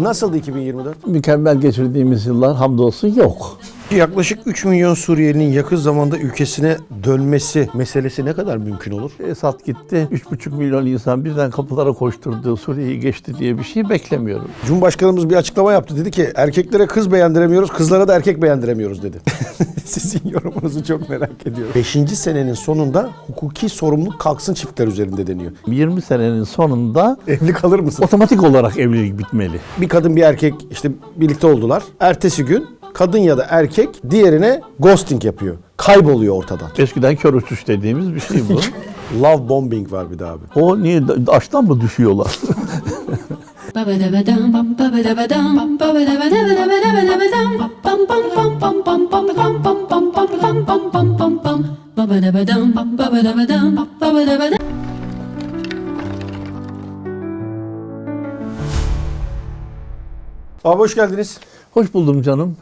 Nasıldı 2024? Mükemmel geçirdiğimiz yıllar hamdolsun yok. Yaklaşık 3 milyon Suriyelinin yakın zamanda ülkesine dönmesi meselesi ne kadar mümkün olur? Esad gitti, 3,5 milyon insan birden kapılara koşturdu, Suriye'yi geçti diye bir şey beklemiyorum. Cumhurbaşkanımız bir açıklama yaptı. Dedi ki erkeklere kız beğendiremiyoruz, kızlara da erkek beğendiremiyoruz dedi. Sizin yorumunuzu çok merak ediyorum. 5. senenin sonunda hukuki sorumluluk kalksın çiftler üzerinde deniyor. 20 senenin sonunda Evli kalır mısın? otomatik olarak evlilik bitmeli. Bir kadın bir erkek işte birlikte oldular. Ertesi gün kadın ya da erkek diğerine ghosting yapıyor. Kayboluyor ortadan. Eskiden kör uçuş dediğimiz bir şey bu. Love bombing var bir de abi. O niye aştan mı düşüyorlar? Abi hoş geldiniz. Hoş buldum canım.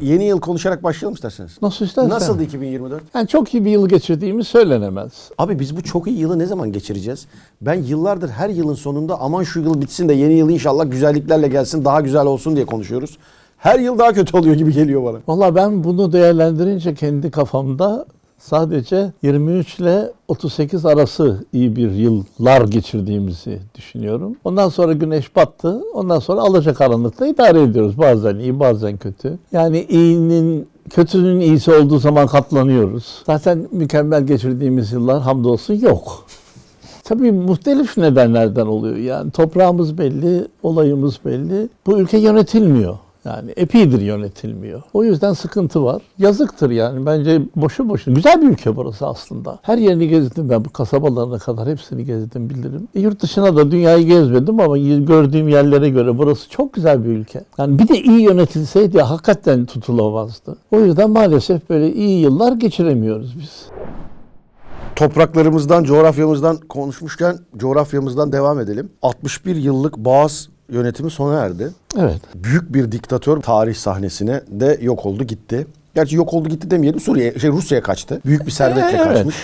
Yeni yıl konuşarak başlayalım isterseniz. Nasıl istersen. Nasıldı 2024? Yani çok iyi bir yıl geçirdiğimiz söylenemez. Abi biz bu çok iyi yılı ne zaman geçireceğiz? Ben yıllardır her yılın sonunda aman şu yıl bitsin de yeni yıl inşallah güzelliklerle gelsin daha güzel olsun diye konuşuyoruz. Her yıl daha kötü oluyor gibi geliyor bana. Valla ben bunu değerlendirince kendi kafamda sadece 23 ile 38 arası iyi bir yıllar geçirdiğimizi düşünüyorum. Ondan sonra güneş battı. Ondan sonra alacakaranlıkla idare ediyoruz. Bazen iyi bazen kötü. Yani iyinin kötünün iyisi olduğu zaman katlanıyoruz. Zaten mükemmel geçirdiğimiz yıllar hamdolsun yok. Tabii muhtelif nedenlerden oluyor. Yani toprağımız belli, olayımız belli. Bu ülke yönetilmiyor. Yani epidir yönetilmiyor. O yüzden sıkıntı var. Yazıktır yani. Bence boşu boşuna. Güzel bir ülke burası aslında. Her yerini gezdim ben. Bu kasabalarına kadar hepsini gezdim bilirim. E, yurt dışına da dünyayı gezmedim ama gördüğüm yerlere göre burası çok güzel bir ülke. Yani bir de iyi yönetilseydi hakikaten tutulamazdı. O yüzden maalesef böyle iyi yıllar geçiremiyoruz biz. Topraklarımızdan, coğrafyamızdan konuşmuşken coğrafyamızdan devam edelim. 61 yıllık Boğaz yönetimi sona erdi. Evet. Büyük bir diktatör tarih sahnesine de yok oldu gitti. Gerçi yok oldu gitti demeyelim. Suriye, şey Rusya'ya kaçtı. Büyük bir servetle Evet. kaçmış.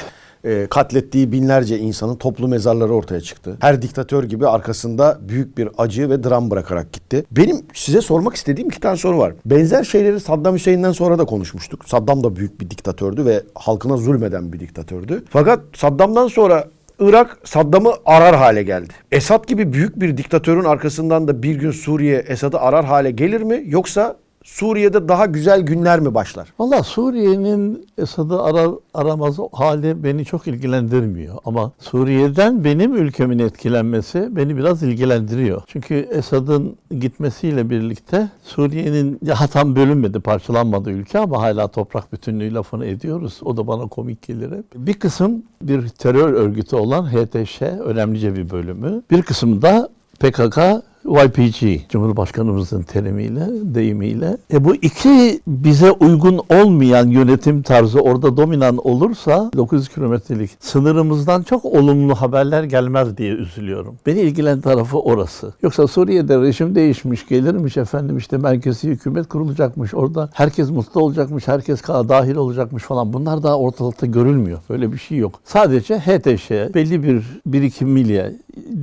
Ee, katlettiği binlerce insanın toplu mezarları ortaya çıktı. Her diktatör gibi arkasında büyük bir acı ve dram bırakarak gitti. Benim size sormak istediğim iki tane soru var. Benzer şeyleri Saddam Hüseyin'den sonra da konuşmuştuk. Saddam da büyük bir diktatördü ve halkına zulmeden bir diktatördü. Fakat Saddam'dan sonra Irak Saddam'ı arar hale geldi. Esad gibi büyük bir diktatörün arkasından da bir gün Suriye Esad'ı arar hale gelir mi? Yoksa Suriye'de daha güzel günler mi başlar? Valla Suriye'nin Esad'ı arar, aramaz hali beni çok ilgilendirmiyor. Ama Suriye'den benim ülkemin etkilenmesi beni biraz ilgilendiriyor. Çünkü Esad'ın gitmesiyle birlikte Suriye'nin ya tam bölünmedi, parçalanmadı ülke ama hala toprak bütünlüğü lafını ediyoruz. O da bana komik gelir hep. Bir kısım bir terör örgütü olan HTŞ önemlice bir bölümü. Bir kısmı da PKK YPG, Cumhurbaşkanımızın terimiyle, deyimiyle. E bu iki bize uygun olmayan yönetim tarzı orada dominan olursa 900 kilometrelik sınırımızdan çok olumlu haberler gelmez diye üzülüyorum. Beni ilgilen tarafı orası. Yoksa Suriye'de rejim değişmiş, gelirmiş efendim işte merkezi hükümet kurulacakmış. Orada herkes mutlu olacakmış, herkes dahil olacakmış falan. Bunlar daha ortalıkta görülmüyor. Böyle bir şey yok. Sadece HTŞ belli bir birikim milye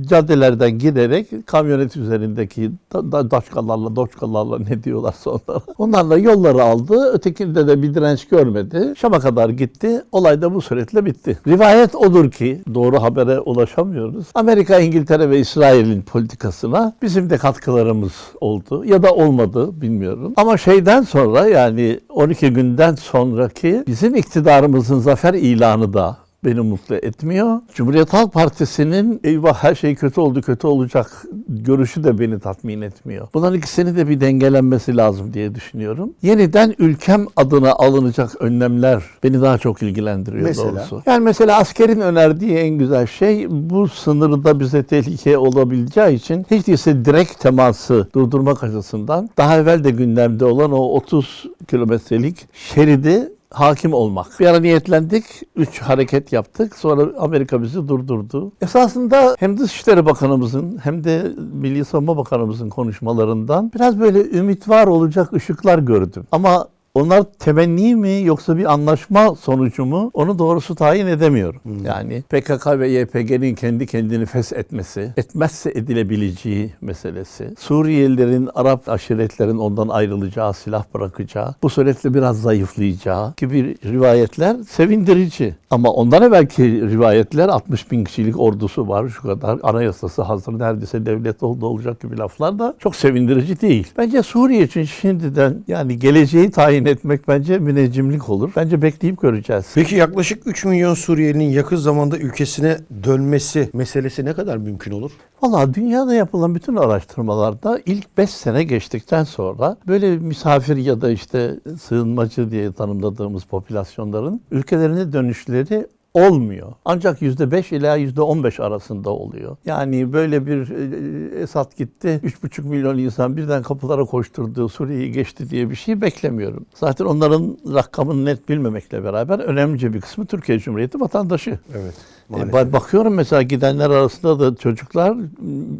caddelerden girerek kamyonet üzerindeki da, da, daçkalarla, doçkalarla ne diyorlar sonra. Onlarla yolları aldı. Ötekinde de bir direnç görmedi. Şam'a kadar gitti. Olay da bu suretle bitti. Rivayet odur ki doğru habere ulaşamıyoruz. Amerika, İngiltere ve İsrail'in politikasına bizim de katkılarımız oldu. Ya da olmadı bilmiyorum. Ama şeyden sonra yani 12 günden sonraki bizim iktidarımızın zafer ilanı da beni mutlu etmiyor. Cumhuriyet Halk Partisi'nin eyvah her şey kötü oldu kötü olacak görüşü de beni tatmin etmiyor. Bunların ikisini de bir dengelenmesi lazım diye düşünüyorum. Yeniden ülkem adına alınacak önlemler beni daha çok ilgilendiriyor Mesela? doğrusu. Yani mesela askerin önerdiği en güzel şey bu sınırda bize tehlike olabileceği için hiç değilse direkt teması durdurmak açısından daha evvel de gündemde olan o 30 kilometrelik şeridi hakim olmak. Bir ara niyetlendik, üç hareket yaptık. Sonra Amerika bizi durdurdu. Esasında hem Dışişleri Bakanımızın hem de Milli Savunma Bakanımızın konuşmalarından biraz böyle ümit var olacak ışıklar gördüm. Ama onlar temenni mi yoksa bir anlaşma sonucu mu onu doğrusu tayin edemiyorum. Hmm. Yani PKK ve YPG'nin kendi kendini feshetmesi, etmezse edilebileceği meselesi, Suriyelilerin Arap aşiretlerin ondan ayrılacağı, silah bırakacağı, bu suretle biraz zayıflayacağı gibi rivayetler sevindirici. Ama ondan evvelki rivayetler 60 bin kişilik ordusu var şu kadar anayasası hazır neredeyse devlet oldu olacak gibi laflar da çok sevindirici değil. Bence Suriye için şimdiden yani geleceği tayin etmek bence müneccimlik olur. Bence bekleyip göreceğiz. Peki yaklaşık 3 milyon Suriyelinin yakın zamanda ülkesine dönmesi meselesi ne kadar mümkün olur? Valla dünyada yapılan bütün araştırmalarda ilk 5 sene geçtikten sonra böyle misafir ya da işte sığınmacı diye tanımladığımız popülasyonların ülkelerine dönüşleri olmuyor. Ancak %5 ila %15 arasında oluyor. Yani böyle bir e, Esad gitti, 3,5 milyon insan birden kapılara koşturdu, Suriye'yi geçti diye bir şey beklemiyorum. Zaten onların rakamını net bilmemekle beraber önemlice bir kısmı Türkiye Cumhuriyeti vatandaşı. Evet. E, ba- bakıyorum mesela gidenler arasında da çocuklar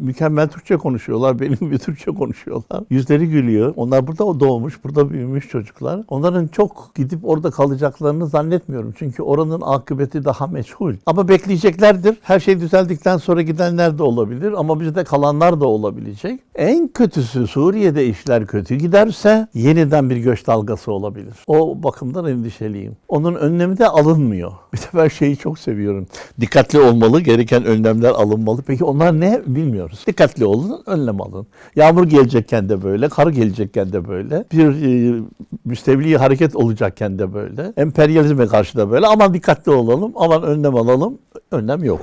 mükemmel Türkçe konuşuyorlar. Benim gibi Türkçe konuşuyorlar. Yüzleri gülüyor. Onlar burada doğmuş, burada büyümüş çocuklar. Onların çok gidip orada kalacaklarını zannetmiyorum. Çünkü oranın akıbeti daha meçhul. Ama bekleyeceklerdir. Her şey düzeldikten sonra gidenler de olabilir ama bizde kalanlar da olabilecek. En kötüsü Suriye'de işler kötü giderse yeniden bir göç dalgası olabilir. O bakımdan endişeliyim. Onun önlemi de alınmıyor. Bir de ben şeyi çok seviyorum. Dikkatli olmalı, gereken önlemler alınmalı. Peki onlar ne bilmiyoruz. Dikkatli olun, önlem alın. Yağmur gelecekken de böyle, kar gelecekken de böyle. Bir e, müstevli hareket olacakken de böyle. Emperyalizme karşı da böyle. Aman dikkatli olalım, aman önlem alalım. Önlem yok.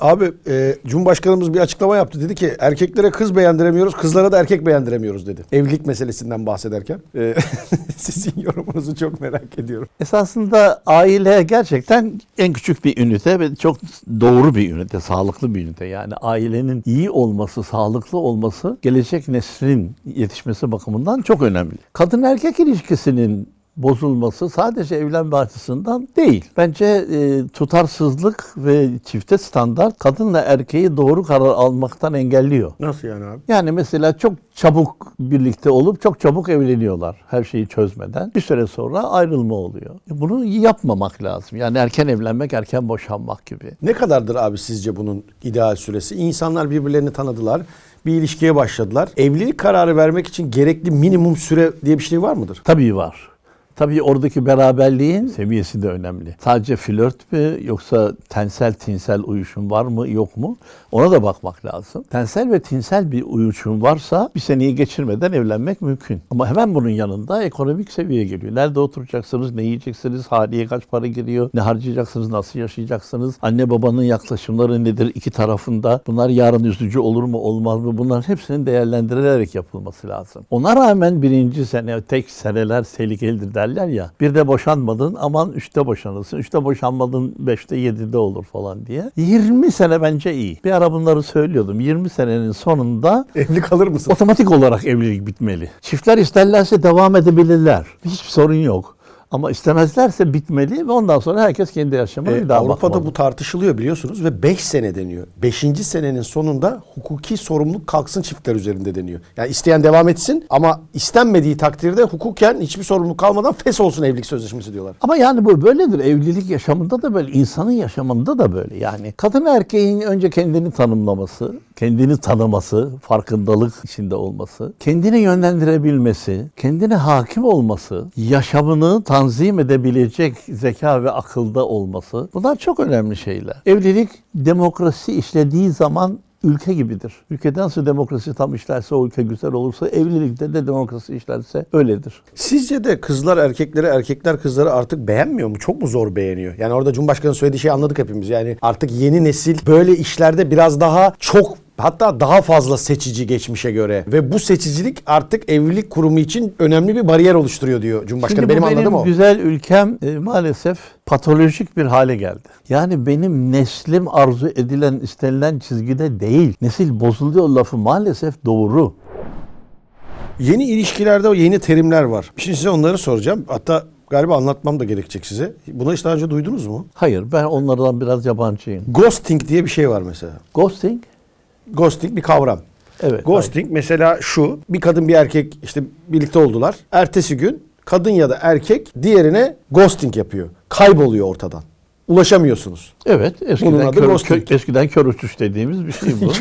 Abi e, Cumhurbaşkanımız bir açıklama yaptı. Dedi ki erkeklere kız beğendiremiyoruz, kızlara da erkek beğendiremiyoruz dedi. Evlilik meselesinden bahsederken. E, sizin yorumunuzu çok merak ediyorum. Esasında aile gerçekten en küçük bir ünite ve çok doğru bir ünite, sağlıklı bir ünite. Yani ailenin iyi olması, sağlıklı olması gelecek neslin yetişmesi bakımından çok önemli. Kadın erkek ilişkisinin bozulması sadece evlenme açısından değil. Bence e, tutarsızlık ve çifte standart kadınla erkeği doğru karar almaktan engelliyor. Nasıl yani abi? Yani mesela çok çabuk birlikte olup çok çabuk evleniyorlar her şeyi çözmeden. Bir süre sonra ayrılma oluyor. E Bunu yapmamak lazım. Yani erken evlenmek, erken boşanmak gibi. Ne kadardır abi sizce bunun ideal süresi? İnsanlar birbirlerini tanıdılar. Bir ilişkiye başladılar. Evlilik kararı vermek için gerekli minimum süre diye bir şey var mıdır? Tabii var. Tabii oradaki beraberliğin seviyesi de önemli. Sadece flört mü yoksa tensel tinsel uyuşum var mı yok mu? Ona da bakmak lazım. Tensel ve tinsel bir uyuşum varsa bir seneyi geçirmeden evlenmek mümkün. Ama hemen bunun yanında ekonomik seviye geliyor. Nerede oturacaksınız, ne yiyeceksiniz, haliye kaç para giriyor, ne harcayacaksınız, nasıl yaşayacaksınız, anne babanın yaklaşımları nedir iki tarafında, bunlar yarın üzücü olur mu olmaz mı bunların hepsinin değerlendirilerek yapılması lazım. Ona rağmen birinci sene tek seneler tehlikelidir derler ya. Bir de boşanmadın aman üçte boşanırsın. Üçte boşanmadın beşte yedide olur falan diye. 20 sene bence iyi. Bir ara bunları söylüyordum. 20 senenin sonunda Evli kalır mısın? otomatik olarak evlilik bitmeli. Çiftler isterlerse devam edebilirler. Hiçbir sorun yok. Ama istemezlerse bitmeli ve ondan sonra herkes kendi yaşamına Ee, bir daha Avrupa'da bakmalı. bu tartışılıyor biliyorsunuz ve 5 sene deniyor. 5. senenin sonunda hukuki sorumluluk kalksın çiftler üzerinde deniyor. Yani isteyen devam etsin ama istenmediği takdirde hukuken hiçbir sorumluluk kalmadan fes olsun evlilik sözleşmesi diyorlar. Ama yani bu böyledir. Evlilik yaşamında da böyle, insanın yaşamında da böyle. Yani kadın erkeğin önce kendini tanımlaması, kendini tanıması, farkındalık içinde olması, kendini yönlendirebilmesi, kendine hakim olması, yaşamını tanzim edebilecek zeka ve akılda olması. Bunlar çok önemli şeyler. Evlilik demokrasi işlediği zaman ülke gibidir. Ülkede nasıl demokrasi tam işlerse o ülke güzel olursa evlilikte de demokrasi işlerse öyledir. Sizce de kızlar erkekleri, erkekler kızları artık beğenmiyor mu? Çok mu zor beğeniyor? Yani orada Cumhurbaşkanı söylediği şeyi anladık hepimiz. Yani artık yeni nesil böyle işlerde biraz daha çok hatta daha fazla seçici geçmişe göre ve bu seçicilik artık evlilik kurumu için önemli bir bariyer oluşturuyor diyor Cumhurbaşkanı. Şimdi benim bu anladığım o. güzel ülkem e, maalesef patolojik bir hale geldi. Yani benim neslim arzu edilen, istenilen çizgide değil. Nesil bozuluyor lafı maalesef doğru. Yeni ilişkilerde o yeni terimler var. Şimdi size onları soracağım. Hatta galiba anlatmam da gerekecek size. Bunu hiç daha önce duydunuz mu? Hayır ben onlardan biraz yabancıyım. Ghosting diye bir şey var mesela. Ghosting Ghosting bir kavram. Evet, Ghosting mesela şu. Bir kadın bir erkek işte birlikte oldular. Ertesi gün kadın ya da erkek diğerine ghosting yapıyor. Kayboluyor ortadan. Ulaşamıyorsunuz. Evet, Bunun eskiden adı kör, ghosting. kö- eskiden kör uçuş dediğimiz bir şey bu.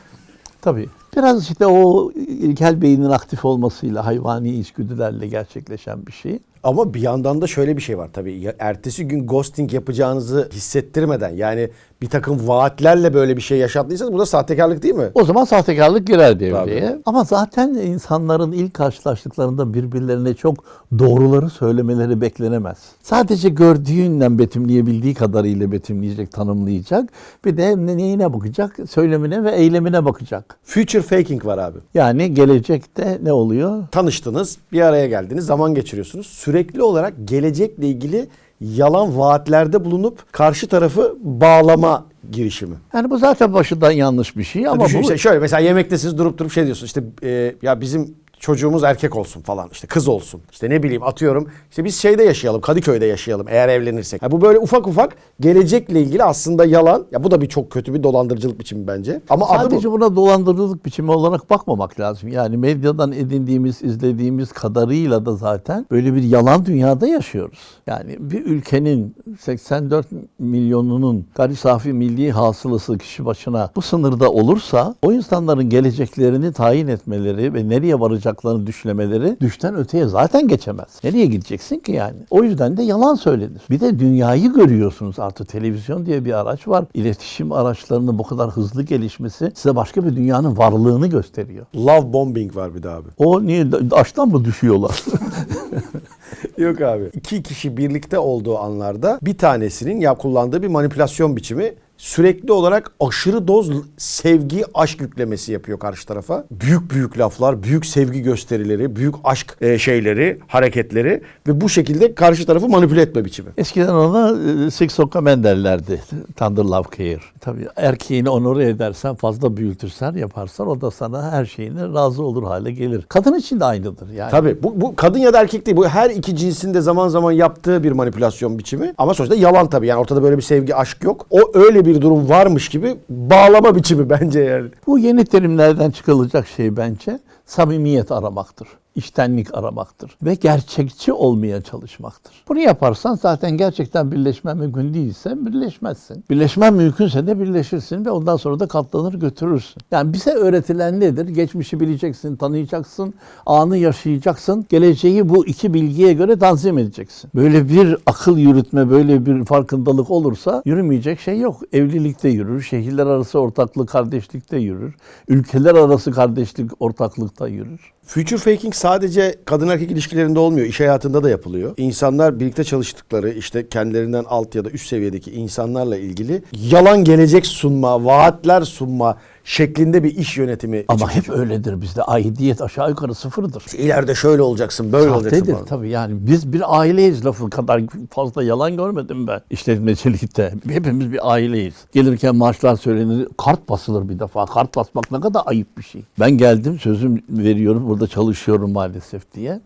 Tabii. Biraz işte o ilkel beynin aktif olmasıyla hayvani içgüdülerle gerçekleşen bir şey. Ama bir yandan da şöyle bir şey var tabii. Ertesi gün ghosting yapacağınızı hissettirmeden yani bir takım vaatlerle böyle bir şey yaşattıysanız bu da sahtekarlık değil mi? O zaman sahtekarlık girer devreye. Tabii. Ama zaten insanların ilk karşılaştıklarında birbirlerine çok doğruları söylemeleri beklenemez. Sadece gördüğünden betimleyebildiği kadarıyla betimleyecek, tanımlayacak. Bir de ne- neyine bakacak? Söylemine ve eylemine bakacak. Future faking var abi. Yani gelecekte ne oluyor? Tanıştınız, bir araya geldiniz, zaman geçiriyorsunuz. Sürekli olarak gelecekle ilgili yalan vaatlerde bulunup karşı tarafı bağlama girişimi. Yani bu zaten başından yanlış bir şey ama Düşün bu işte şöyle mesela yemektesiniz durup durup şey diyorsun işte e, ya bizim çocuğumuz erkek olsun falan işte kız olsun işte ne bileyim atıyorum işte biz şeyde yaşayalım Kadıköy'de yaşayalım eğer evlenirsek. Ha, bu böyle ufak ufak gelecekle ilgili aslında yalan ya bu da bir çok kötü bir dolandırıcılık biçimi bence ama adı bu. Sadece buna dolandırıcılık biçimi olarak bakmamak lazım. Yani medyadan edindiğimiz, izlediğimiz kadarıyla da zaten böyle bir yalan dünyada yaşıyoruz. Yani bir ülkenin 84 milyonunun gayri safi milli hasılası kişi başına bu sınırda olursa o insanların geleceklerini tayin etmeleri ve nereye varacaklarını düşlemeleri düşten öteye zaten geçemez. Nereye gideceksin ki yani? O yüzden de yalan söylenir. Bir de dünyayı görüyorsunuz artık televizyon diye bir araç var. İletişim araçlarının bu kadar hızlı gelişmesi size başka bir dünyanın varlığını gösteriyor. Love bombing var bir de abi. O niye aştan mı düşüyorlar? Yok abi. İki kişi birlikte olduğu anlarda bir tanesinin ya kullandığı bir manipülasyon biçimi sürekli olarak aşırı doz sevgi, aşk yüklemesi yapıyor karşı tarafa. Büyük büyük laflar, büyük sevgi gösterileri, büyük aşk e, şeyleri, hareketleri ve bu şekilde karşı tarafı manipüle etme biçimi. Eskiden ona e, siksokamen derlerdi. Thunder Love Care. Tabii erkeğini onore edersen, fazla büyütürsen, yaparsan o da sana her şeyine razı olur hale gelir. Kadın için de aynıdır yani. Tabii bu, bu kadın ya da erkek değil. Bu her iki cinsin de zaman zaman yaptığı bir manipülasyon biçimi. Ama sonuçta yalan tabii. Yani ortada böyle bir sevgi, aşk yok. O öyle bir durum varmış gibi bağlama biçimi bence yani. Bu yeni terimlerden çıkılacak şey bence samimiyet aramaktır. içtenlik aramaktır ve gerçekçi olmaya çalışmaktır. Bunu yaparsan zaten gerçekten birleşmen mümkün değilse birleşmezsin. Birleşmen mümkünse de birleşirsin ve ondan sonra da katlanır götürürsün. Yani bize öğretilen nedir? Geçmişi bileceksin, tanıyacaksın, anı yaşayacaksın, geleceği bu iki bilgiye göre tanzim edeceksin. Böyle bir akıl yürütme, böyle bir farkındalık olursa yürümeyecek şey yok. Evlilikte yürür, şehirler arası ortaklık, kardeşlikte yürür, ülkeler arası kardeşlik, ortaklıkta yürür. Future faking sadece kadın erkek ilişkilerinde olmuyor. iş hayatında da yapılıyor. İnsanlar birlikte çalıştıkları işte kendilerinden alt ya da üst seviyedeki insanlarla ilgili yalan gelecek sunma, vaatler sunma şeklinde bir iş yönetimi. Ama hep öyledir bizde. Aidiyet aşağı yukarı sıfırdır. İleride şöyle olacaksın, böyle olacaksın Sahtedir tabii yani. Biz bir aileyiz lafı kadar fazla yalan görmedim ben işletmecilikte. Hepimiz bir aileyiz. Gelirken maaşlar söylenir, kart basılır bir defa. Kart basmak ne kadar ayıp bir şey. Ben geldim sözüm veriyorum burada çalışıyorum maalesef diye.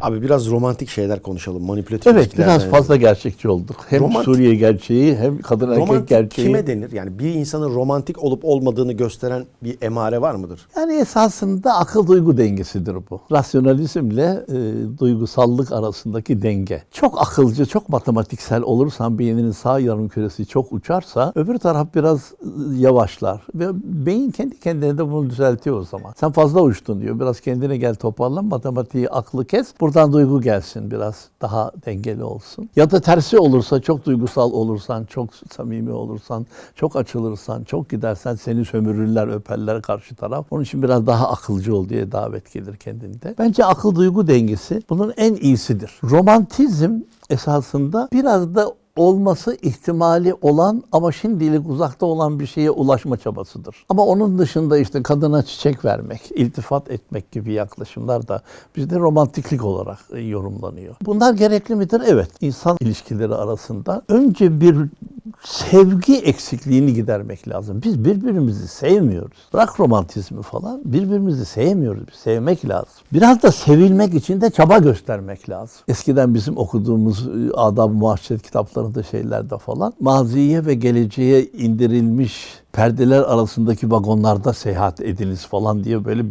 Abi biraz romantik şeyler konuşalım. Manipülatif Evet biraz yani. fazla gerçekçi olduk. Hem Romantik- Suriye gerçeği hem kadın erkek Romantik gerçeği. kime denir? Yani bir insanın romantik olup olmadığını gösteren bir emare var mıdır? Yani esasında akıl duygu dengesidir bu. Rasyonalizmle e, duygusallık arasındaki denge. Çok akılcı, çok matematiksel olursan beyninin sağ yarım küresi çok uçarsa öbür taraf biraz e, yavaşlar. Ve beyin kendi kendine de bunu düzeltiyor o zaman. Sen fazla uçtun diyor. Biraz kendine gel toparlan, matematiği, aklı kes. Buradan duygu gelsin biraz daha dengeli olsun. Ya da tersi olursa çok duygusal olursan, çok samimi olursan, çok açılırsan, çok gidersen seni sömürürler, öperler karşı taraf. Onun için biraz daha akılcı ol diye davet gelir kendinde. Bence akıl duygu dengesi bunun en iyisidir. Romantizm esasında biraz da olması ihtimali olan ama şimdilik uzakta olan bir şeye ulaşma çabasıdır. Ama onun dışında işte kadına çiçek vermek, iltifat etmek gibi yaklaşımlar da bizde romantiklik olarak e, yorumlanıyor. Bunlar gerekli midir? Evet. İnsan ilişkileri arasında önce bir sevgi eksikliğini gidermek lazım. Biz birbirimizi sevmiyoruz. Bırak romantizmi falan. Birbirimizi sevmiyoruz. Sevmek lazım. Biraz da sevilmek için de çaba göstermek lazım. Eskiden bizim okuduğumuz e, adab-ı muaşeret kitaplarında şeylerde falan maziye ve geleceğe indirilmiş perdeler arasındaki vagonlarda seyahat ediniz falan diye böyle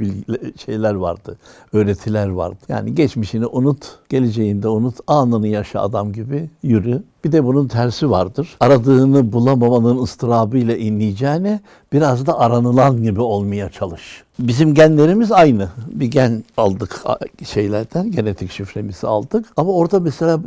şeyler vardı. Öğretiler vardı. Yani geçmişini unut, geleceğini de unut, anını yaşa adam gibi yürü. Bir de bunun tersi vardır. Aradığını bulamamanın ıstırabıyla inleyeceğine biraz da aranılan gibi olmaya çalış. Bizim genlerimiz aynı. Bir gen aldık şeylerden, genetik şifremizi aldık. Ama orada mesela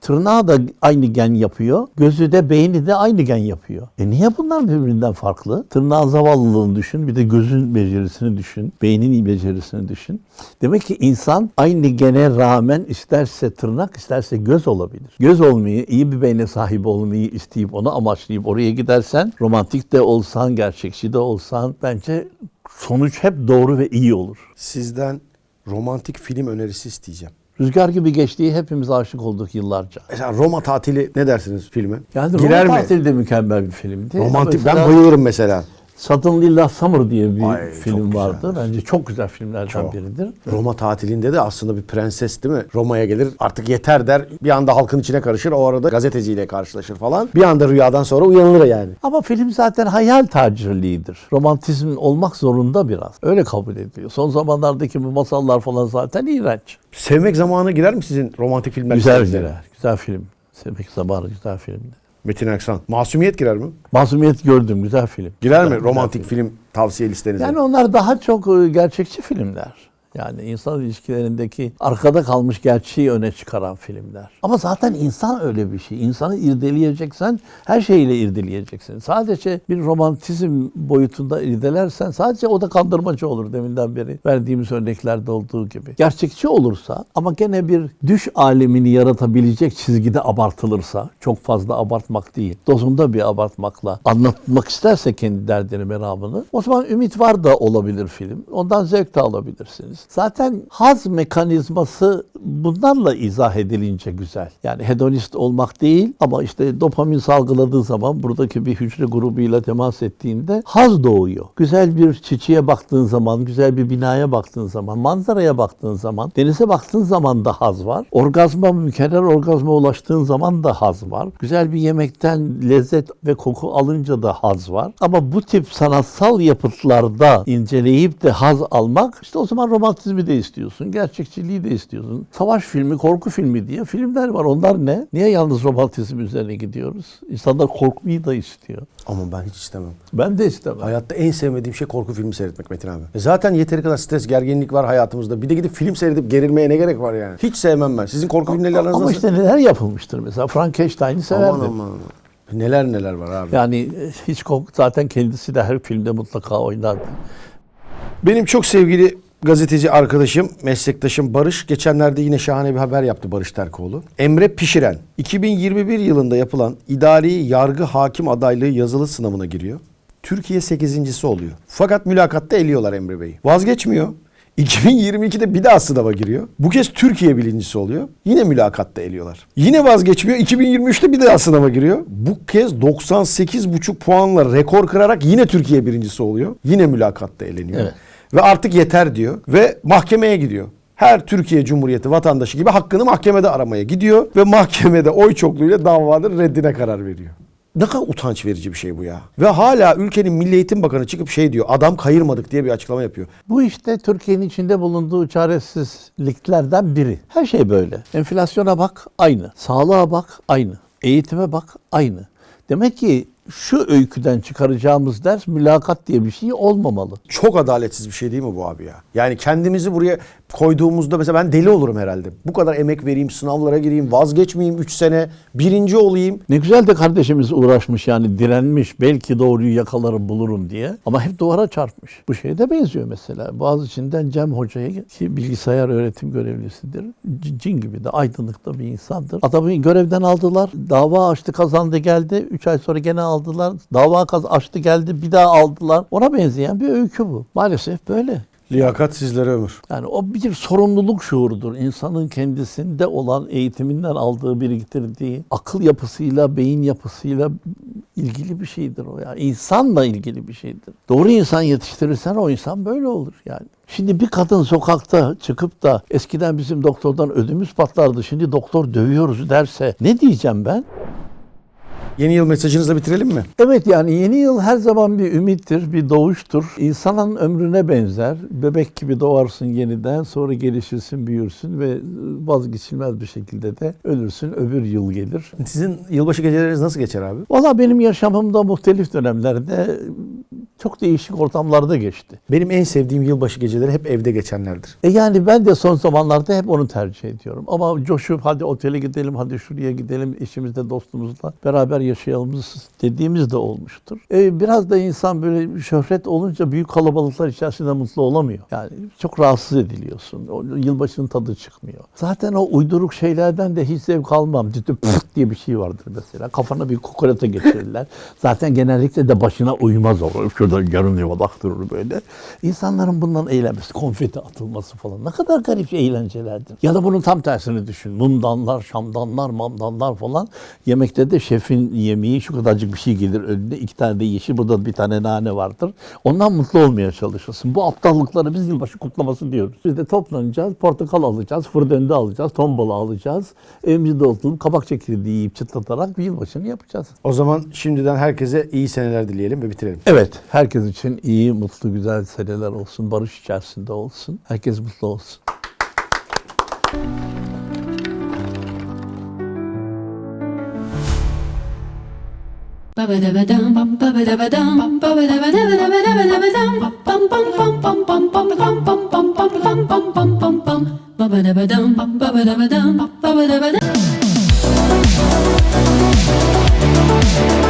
tırnağı da aynı gen yapıyor. Gözü de beyni de aynı gen yapıyor. E niye bunlar birbirinden farklı? Tırnağın zavallılığını düşün, bir de gözün becerisini düşün, beynin becerisini düşün. Demek ki insan aynı gene rağmen isterse tırnak, isterse göz olabilir. Göz olmayı, iyi bir beyne sahip olmayı isteyip onu amaçlayıp oraya gidersen, romantik de olsan, gerçekçi de olsan bence sonuç hep doğru ve iyi olur. Sizden romantik film önerisi isteyeceğim. Rüzgar gibi geçtiği hepimiz aşık olduk yıllarca. Mesela Roma tatili ne dersiniz filme? Yani Girer Roma mi? Tatili de mükemmel bir filmdi. Romantik ben bayılırım mesela. Suddenly Last Summer diye bir Ay, film güzeldir. vardı. Bence çok güzel filmlerden Çok. biridir. Roma tatilinde de aslında bir prenses değil mi? Roma'ya gelir artık yeter der. Bir anda halkın içine karışır. O arada gazeteciyle karşılaşır falan. Bir anda rüyadan sonra uyanılır yani. Ama film zaten hayal tacirliğidir. Romantizm olmak zorunda biraz. Öyle kabul ediliyor. Son zamanlardaki bu masallar falan zaten iğrenç. Sevmek zamanı girer mi sizin romantik filmler? Güzel girer. Güzel film. Sevmek zamanı güzel filmdi. Metin Aksan. Masumiyet girer mi? Masumiyet gördüm. Güzel film. Girer mi romantik film tavsiye listenize? Yani onlar daha çok e, gerçekçi filmler. Yani insan ilişkilerindeki arkada kalmış gerçeği öne çıkaran filmler. Ama zaten insan öyle bir şey. İnsanı irdeleyeceksen her şeyiyle irdeleyeceksin. Sadece bir romantizm boyutunda irdelersen sadece o da kandırmacı olur deminden beri verdiğimiz örneklerde olduğu gibi. Gerçekçi olursa ama gene bir düş alemini yaratabilecek çizgide abartılırsa çok fazla abartmak değil. Dozunda bir abartmakla anlatmak isterse kendi derdini meramını o zaman ümit var da olabilir film. Ondan zevk de alabilirsiniz. Zaten haz mekanizması bunlarla izah edilince güzel. Yani hedonist olmak değil ama işte dopamin salgıladığı zaman buradaki bir hücre grubuyla temas ettiğinde haz doğuyor. Güzel bir çiçeğe baktığın zaman, güzel bir binaya baktığın zaman, manzaraya baktığın zaman, denize baktığın zaman da haz var. Orgazma, mükerrer orgazma ulaştığın zaman da haz var. Güzel bir yemekten lezzet ve koku alınca da haz var. Ama bu tip sanatsal yapıtlarda inceleyip de haz almak işte o zaman romantizmi de istiyorsun, gerçekçiliği de istiyorsun. Savaş filmi, korku filmi diye filmler var. Onlar ne? Niye yalnız romantizm üzerine gidiyoruz? İnsanlar korkmayı da istiyor. Ama ben hiç istemem. Ben de istemem. Hayatta en sevmediğim şey korku filmi seyretmek Metin abi. E Zaten yeteri kadar stres, gerginlik var hayatımızda. Bir de gidip film seyredip gerilmeye ne gerek var yani? Hiç sevmem ben. Sizin korku filmleriyle aranız Ama işte neler yapılmıştır mesela. Frankenstein'i severdim. aman aman. Neler neler var abi. Yani e, Hitchcock zaten kendisi de her filmde mutlaka oynardı. Benim çok sevgili gazeteci arkadaşım, meslektaşım Barış geçenlerde yine şahane bir haber yaptı Barış Terkoğlu. Emre Pişiren 2021 yılında yapılan idari yargı hakim adaylığı yazılı sınavına giriyor. Türkiye 8.si oluyor. Fakat mülakatta eliyorlar Emre Bey'i. Vazgeçmiyor. 2022'de bir daha sınava giriyor. Bu kez Türkiye birincisi oluyor. Yine mülakatta eliyorlar. Yine vazgeçmiyor. 2023'te bir daha sınava giriyor. Bu kez 98,5 puanla rekor kırarak yine Türkiye birincisi oluyor. Yine mülakatta eleniyor. Evet. Ve artık yeter diyor. Ve mahkemeye gidiyor. Her Türkiye Cumhuriyeti vatandaşı gibi hakkını mahkemede aramaya gidiyor. Ve mahkemede oy çokluğuyla davanın reddine karar veriyor. Ne kadar utanç verici bir şey bu ya. Ve hala ülkenin Milli Eğitim Bakanı çıkıp şey diyor. Adam kayırmadık diye bir açıklama yapıyor. Bu işte Türkiye'nin içinde bulunduğu çaresizliklerden biri. Her şey böyle. Enflasyona bak aynı. Sağlığa bak aynı. Eğitime bak aynı. Demek ki şu öyküden çıkaracağımız ders mülakat diye bir şey olmamalı. Çok adaletsiz bir şey değil mi bu abi ya? Yani kendimizi buraya koyduğumuzda mesela ben deli olurum herhalde. Bu kadar emek vereyim, sınavlara gireyim, vazgeçmeyeyim 3 sene, birinci olayım. Ne güzel de kardeşimiz uğraşmış yani direnmiş belki doğruyu yakalarım bulurum diye ama hep duvara çarpmış. Bu şeye de benziyor mesela. Boğaziçi'nden Cem Hoca'ya ki bilgisayar öğretim görevlisidir. Cin gibi de aydınlık da bir insandır. Adamı görevden aldılar. Dava açtı kazandı geldi. 3 ay sonra gene aldılar. Dava kaz açtı geldi bir daha aldılar. Ona benzeyen bir öykü bu. Maalesef böyle. Liyakat sizlere ömür. Yani o bir sorumluluk şuurudur. İnsanın kendisinde olan eğitiminden aldığı, biriktirdiği akıl yapısıyla, beyin yapısıyla ilgili bir şeydir o. Yani insanla ilgili bir şeydir. Doğru insan yetiştirirsen o insan böyle olur yani. Şimdi bir kadın sokakta çıkıp da eskiden bizim doktordan ödümüz patlardı. Şimdi doktor dövüyoruz derse ne diyeceğim ben? Yeni yıl mesajınızla bitirelim mi? Evet yani yeni yıl her zaman bir ümittir, bir doğuştur. İnsanın ömrüne benzer. Bebek gibi doğarsın yeniden, sonra gelişirsin, büyürsün ve vazgeçilmez bir şekilde de ölürsün. Öbür yıl gelir. Sizin yılbaşı geceleriniz nasıl geçer abi? Valla benim yaşamımda muhtelif dönemlerde çok değişik ortamlarda geçti. Benim en sevdiğim yılbaşı geceleri hep evde geçenlerdir. E yani ben de son zamanlarda hep onu tercih ediyorum. Ama coşup hadi otele gidelim, hadi şuraya gidelim, eşimizle, dostumuzla beraber yaşayalım dediğimiz de olmuştur. E biraz da insan böyle şöhret olunca büyük kalabalıklar içerisinde mutlu olamıyor. Yani çok rahatsız ediliyorsun. O yılbaşının tadı çıkmıyor. Zaten o uyduruk şeylerden de hiç zevk almam. Ciddi pırt diye bir şey vardır mesela. Kafana bir kokolata geçirirler. Zaten genellikle de başına uymaz o. Şurada yarım yamalak durur böyle. İnsanların bundan eğlenmesi, konfeti atılması falan ne kadar garip eğlencelerdir. Ya da bunun tam tersini düşün. Mumdanlar, şamdanlar, mamdanlar falan. Yemekte de şefin yemeği şu kadarcık bir şey gelir önüne. iki tane de yeşil, burada bir tane nane vardır. Ondan mutlu olmaya çalışırsın. Bu aptallıkları biz yılbaşı kutlaması diyoruz. Biz de toplanacağız, portakal alacağız, fırdönde alacağız, tombala alacağız. Evimizde oturup kabak çekirdeği yiyip çıtlatarak bir yılbaşını yapacağız. O zaman şimdiden herkese iyi seneler dileyelim ve bitirelim. Evet, Herkes için iyi, mutlu, güzel seneler olsun. Barış içerisinde olsun. Herkes mutlu olsun. Ba-ba-da-ba-dum, ba-ba-da-ba-dum, ba-ba-da-ba-dum. Música